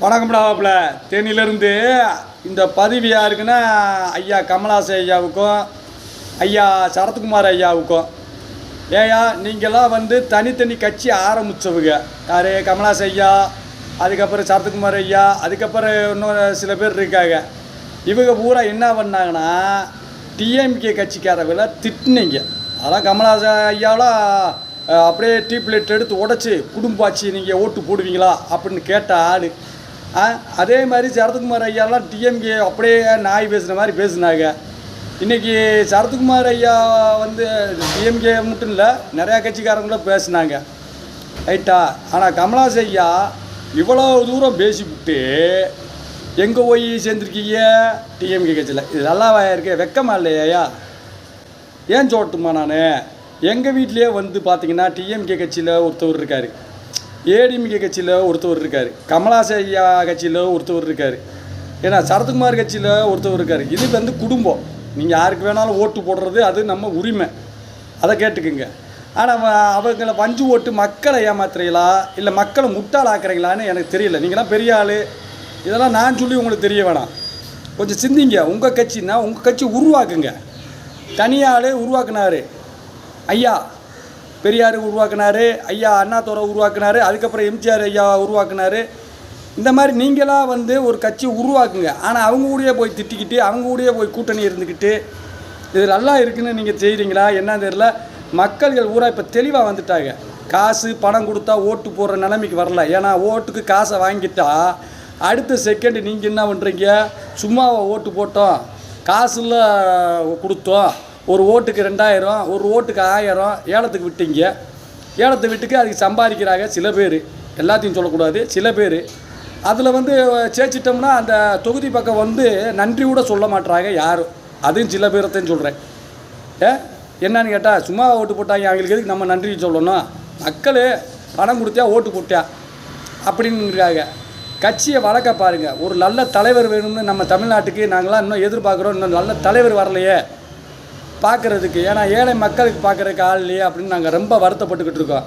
வணக்கம்டாப்ல தேனியிலேருந்து இந்த பதவி யாருக்குன்னா ஐயா கமலாச ஐயாவுக்கும் ஐயா சரத்குமார் ஐயாவுக்கும். ஏயா நீங்களாம் வந்து தனித்தனி கட்சி ஆரம்பித்தவங்க யார்? கமலாச ஐயா அதுக்கப்புறம் சரத்குமார் ஐயா அதுக்கப்புறம் இன்னும் சில பேர் இருக்காங்க. இவங்க பூரா என்ன பண்ணாங்கன்னா டிஎம்கே கட்சிக்காரங்களை திட்டினீங்க. அதான் கமலாச ஐயாவெலாம் அப்படியே டீ பிளேட் எடுத்து உடச்சி குடும்பாச்சு நீங்கள் ஓட்டு போடுவீங்களா அப்படின்னு கேட்ட ஆள். அதே மாதிரி சரத்குமார் ஐயாலாம் டிஎம்கே அப்படியே நாய் பேசுன மாதிரி பேசுனாங்க. இன்றைக்கி சரத்குமார் ஐயா வந்து டிஎம்கே மட்டும் இல்லை நிறையா கட்சிக்காரங்களும் பேசுனாங்க. ரைட்டா? ஆனால் கமலாஸ் ஐயா இவ்வளோ தூரம் பேசிவிட்டு எங்கே போய் சேர்ந்துருக்கீங்க? டிஎம்கே கட்சியில். இது நல்லாவா இருக்கு வெக்கமா இல்லையா ஏன் சொல்லட்டுமா நான்? எங்கள் வீட்லேயே வந்து பார்த்தீங்கன்னா டிஎம்கே கட்சியில் ஒருத்தவர் இருக்கார். ஏடிஎம்கே கட்சியில் ஒருத்தவர் இருக்கார். கமலாச ஐயா கட்சியில் ஒருத்தவர் இருக்கார். ஏன்னா சரத்குமார் கட்சியில் ஒருத்தவர் இருக்கார். இது வந்து குடும்பம். நீங்கள் யாருக்கு வேணாலும் ஓட்டு போடுறது அது நம்ம உரிமை. அதை கேட்டுக்குங்க. ஆனால் அவங்கள வஞ்சு ஓட்டு மக்களை ஏமாத்துறீங்களா? இல்லை மக்களை முட்டாள் ஆக்குறீங்களான்னு எனக்கு தெரியல. நீங்களாம் பெரிய ஆள். இதெல்லாம் நான் சொல்லி உங்களுக்கு தெரிய வேணாம். கொஞ்சம் சிந்திங்க. உங்கள் கட்சின்னா உங்கள் கட்சி உருவாக்குங்க. தனியாளே உருவாக்குனாரு. ஐயா பெரியார் உருவாக்கினார் ஐயா அண்ணாதுரை உருவாக்குனாரு அதுக்கப்புறம் எம்ஜிஆர் ஐயா உருவாக்குனாரு. இந்த மாதிரி நீங்களாக வந்து ஒரு கட்சி உருவாக்குங்க. ஆனால் அவங்க கூடயே போய் திட்டிக்கிட்டு அவங்க கூடயே போய் கூட்டணி இருந்துக்கிட்டு இது நல்லா இருக்குன்னு நீங்கள் செய்கிறீங்களா என்ன தெரியல. மக்கள்கள் ஊரா இப்போ தெளிவாக வந்துட்டாங்க. காசு பணம் கொடுத்தா ஓட்டு போடுற நிலைமைக்கு வரல. ஏன்னா ஓட்டுக்கு காசை வாங்கிட்டா அடுத்த செகண்ட் நீங்கள் என்ன பண்ணுறீங்க சும்மாவா ஓட்டு போட்டோம். காசுல கொடுத்தோம். ஒரு ஓட்டுக்கு ரெண்டாயிரம் ஒரு ஓட்டுக்கு ஆயிரம் ஏலத்துக்கு விட்டீங்க. ஏலத்தை விட்டுக்கு அதுக்கு சம்பாதிக்கிறாங்க சில பேர். எல்லாத்தையும் சொல்லக்கூடாது சில பேர். அதில் வந்து ஜெயிச்சிட்டோம்னா அந்த தொகுதி பக்கம் வந்து நன்றி கூட சொல்ல மாட்றாங்க யாரும் அதுவும் சில பேரத்தையும் சொல்கிறேன் ஏ என்னன்னு கேட்டால் சும்மா ஓட்டு போட்டாங்க அவங்களுக்கு எதுக்கு நம்ம நன்றி சொல்லணும்? மக்கள் பணம் கொடுத்தியா ஓட்டு போட்டியா அப்படின்னுறாங்க கட்சியை வளர்க்க பாருங்கள் ஒரு நல்ல தலைவர் வேணும்னு நம்ம தமிழ்நாட்டுக்கு நாங்களாம் இன்னும் எதிர்பார்க்குறோம். இன்னும் நல்ல தலைவர் வரலையே. பார்க்குறதுக்கு ஏன்னா ஏழை மக்களுக்கு பார்க்குறதுக்கு ஆள் இல்லையே அப்படின்னு நாங்கள் ரொம்ப வருத்தப்பட்டுக்கிட்டு இருக்கோம்.